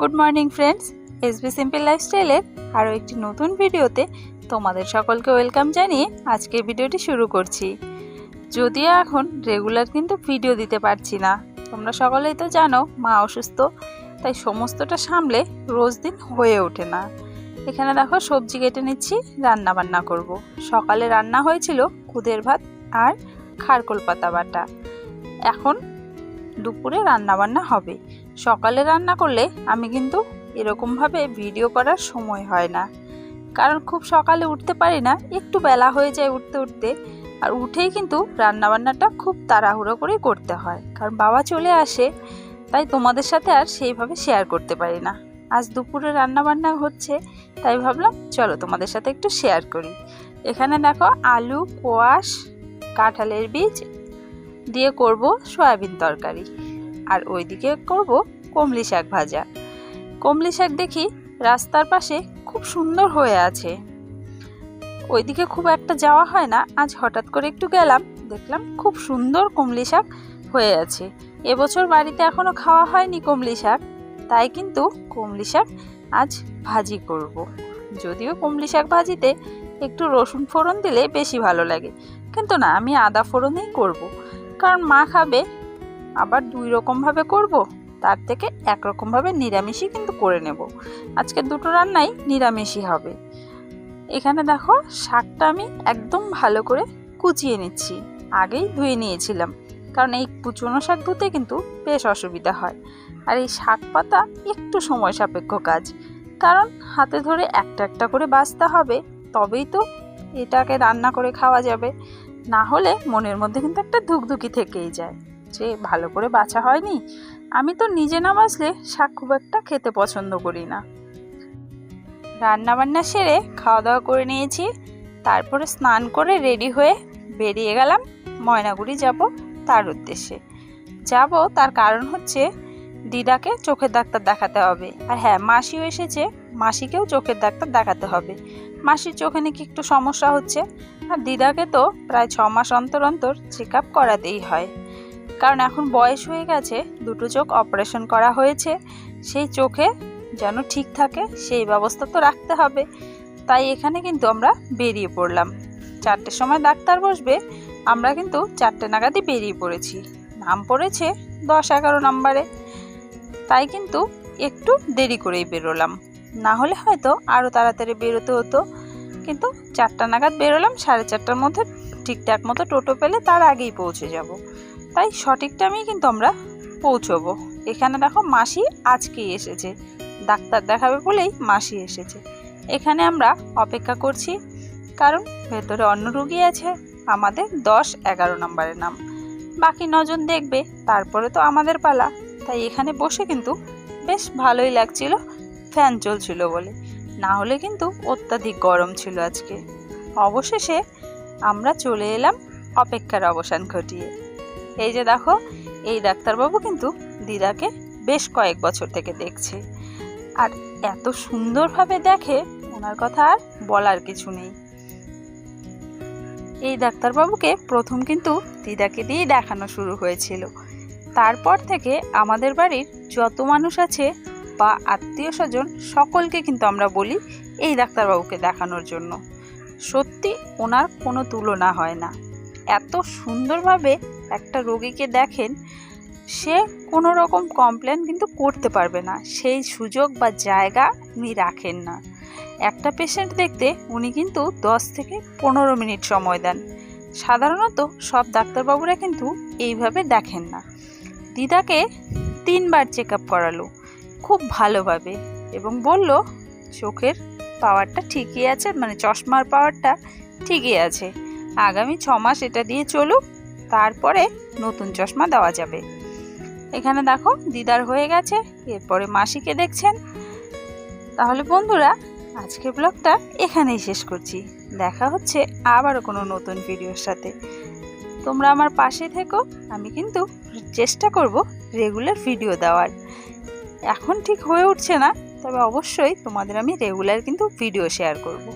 Good morning friends S SB simple লাইফস্টাইলের আরও একটি নতুন ভিডিওতে তোমাদের সকলকে ওয়েলকাম জানিয়ে আজকের ভিডিওটি শুরু করছি। যদিও এখন রেগুলার কিন্তু ভিডিও দিতে পারছি না। তোমরা সকলেই তো জানো, মা অসুস্থ, তাই সমস্তটা সামলে রোজ দিন হয়ে ওঠে না। এখানে দেখো, সবজি কেটে নিচ্ছি রান্না বান্না করব। সকালে রান্না হয়েছিল খুদের ভাত আর খারকোল পাতা বাটা। এখন দুপুরে রান্নাবান্না হবে। সকালে রান্না করলে আমি কিন্তু এরকমভাবে ভিডিও করার সময় হয় না। কারণ খুব সকালে উঠতে পারি না, একটু বেলা হয়ে যায় উঠতে উঠতে। আর উঠেই কিন্তু রান্নাবান্নাটা খুব তাড়াহুড়ো করেই করতে হয়। কারণ বাবা চলে আসে, তাই তোমাদের সাথে আর সেইভাবে শেয়ার করতে পারি না। আজ দুপুরে রান্নাবান্না হচ্ছে, তাই ভাবলাম চলো তোমাদের সাথে একটু শেয়ার করি। এখানে দেখো আলু, কোয়াশ, কাঁঠালের বীজ দিয়ে করব সয়াবিন তরকারি। আর ওইদিকে করব কমলি শাক ভাজা কমলি শাক দেখি রাস্তার পাশে খুব সুন্দর হয়ে আছে ওইদিকে খুব একটা যাওয়া হয় না, আজ হঠাৎ করে একটু গেলাম, দেখলাম খুব সুন্দর কমলি শাক হয়ে আছে এবছর বাড়িতে এখনও খাওয়া হয়নি কমলি শাক, তাই কিন্তু কমলি শাক আজ ভাজি করব। যদিও কমলি শাক ভাজিতে একটু রসুন ফোড়ন দিলে বেশি ভালো লাগে, কিন্তু না, আমি আদা ফোড়নেই করব। কারণ মা খাবে আবার দুই রকমভাবে করব। তার থেকে একরকমভাবে নিরামিষই কিন্তু করে নেব। আজকে দুটো রান্নাই নিরামিষই হবে। এখানে দেখো শাকটা আমি একদম ভালো করে কুচিয়ে নিচ্ছি। আগেই ধুয়ে নিয়েছিলাম। কারণ এই কুচনো শাক ধুতে কিন্তু বেশ অসুবিধা হয়। আর এই শাক পাতা একটু সময় সাপেক্ষ কাজ। কারণ হাতে ধরে একটা একটা করে বাছতে হবে, তবেই তো এটাকে রান্না করে খাওয়া যাবে। না হলে মনের মধ্যে কিন্তু একটা ধুকধুকি থেকেই যায়। যে ভালো করে বাছা হয়নি, আমি তো নিজে না বাছলে শাক খুব একটা খেতে পছন্দ করি না। রান্না বান্না সেরে খাওয়া দাওয়া করে নিয়েছি, তারপরে স্নান করে রেডি হয়ে বেরিয়ে গেলাম ময়নাগুড়ি যাব তার উদ্দেশ্যে। যাব তার কারণ হচ্ছে দিদাকে চোখের ডাক্তার দেখাতে হবে। আর হ্যাঁ মাসিও এসেছে, মাসিকেও চোখের ডাক্তার দেখাতে হবে। মাসির চোখে নাকি একটু সমস্যা হচ্ছে, আর দিদাকে তো প্রায় ছ মাস অন্তর অন্তর চেক আপ করাতেই হয়। কারণ এখন বয়স হয়ে গেছে, দুটো চোখ অপারেশন করা হয়েছে, সেই চোখে যেন ঠিক থাকে, সেই ব্যবস্থা তো রাখতে হবে। তাই এখানে কিন্তু আমরা বেরিয়ে পড়লাম। চারটের সময় ডাক্তার বসবে, আমরা কিন্তু চারটে নাগাদই বেরিয়ে পড়েছি। নাম পড়েছে দশ এগারো নাম্বারে। তাই কিন্তু একটু দেরি করেই বেরোলাম। না হলে হয়তো আরও তাড়াতাড়ি বেরোতে হতো, কিন্তু চারটা নাগাদ বেরোলাম, সাড়ে চারটার মধ্যে ঠিকঠাক মতো টোটো পেলে তার আগেই পৌঁছে যাব। তাই সঠিক টাইমেই কিন্তু আমরা পৌঁছবো। এখানে দেখো মাসি আজকেই এসেছে। ডাক্তার দেখাবে বলেই মাসি এসেছে। এখানে আমরা অপেক্ষা করছি, কারণ ভেতরে অন্য রুগী আছে, আমাদের দশ এগারো নম্বরের নাম। বাকি নজন দেখবে, তারপরে তো আমাদের পালা। তাই এখানে বসে কিন্তু বেশ ভালোই লাগছিল, ফ্যান চলছিল বলে। না হলে কিন্তু অত্যাধিক গরম ছিল আজকে। অবশেষে আমরা চলে এলাম অপেক্ষার অবসান ঘটিয়ে। এই যে দেখো, এই ডাক্তারবাবু কিন্তু দিদাকে বেশ কয়েক বছর থেকে দেখছে। আর এত সুন্দরভাবে দেখে ওনার কথা আর বলার কিছু নেই। এই ডাক্তারবাবুকে প্রথম কিন্তু দিদাকে দিয়েই দেখানো শুরু হয়েছিল। তারপর থেকে আমাদের বাড়ির যত মানুষ আছে বা আত্মীয় স্বজন, সকলকে কিন্তু আমরা বলি এই ডাক্তারবাবুকে দেখানোর জন্য। সত্যি, ওনার কোনো তুলনা হয় না। এত সুন্দরভাবে একটা রোগীকে দেখেন, সে কোনো রকম কমপ্লেন কিন্তু করতে পারবে না। সেই সুযোগ বা জায়গা উনি রাখেন না। একটা পেশেন্ট দেখতে উনি কিন্তু দশ থেকে পনেরো মিনিট সময় দেন। সাধারণত সব ডাক্তারবাবুরা কিন্তু এইভাবে দেখেন না। দিদাকে তিনবার চেক আপ করালো, খুব ভালোভাবে এবং বলল, চোখের পাওয়ারটা ঠিকই আছে মানে চশমার পাওয়ারটা ঠিকই আছে। আগামী ছ মাস এটা দিয়ে চলুক তারপরে নতুন চশমা দেওয়া যাবে। এখানে দেখো, দিদার হয়ে গেছে। এরপরে মাসিকে দেখছেন। তাহলে বন্ধুরা, আজকের ব্লগটা এখানেই শেষ করছি। দেখা হচ্ছে আবারও কোনো নতুন ভিডিওর সাথে। তোমরা আমার পাশে থেকো, আমি কিন্তু চেষ্টা করব রেগুলার ভিডিও দেওয়ার। এখন ঠিক হয়ে উঠছে না, তবে অবশ্যই তোমাদের আমি রেগুলার কিন্তু ভিডিও শেয়ার করব।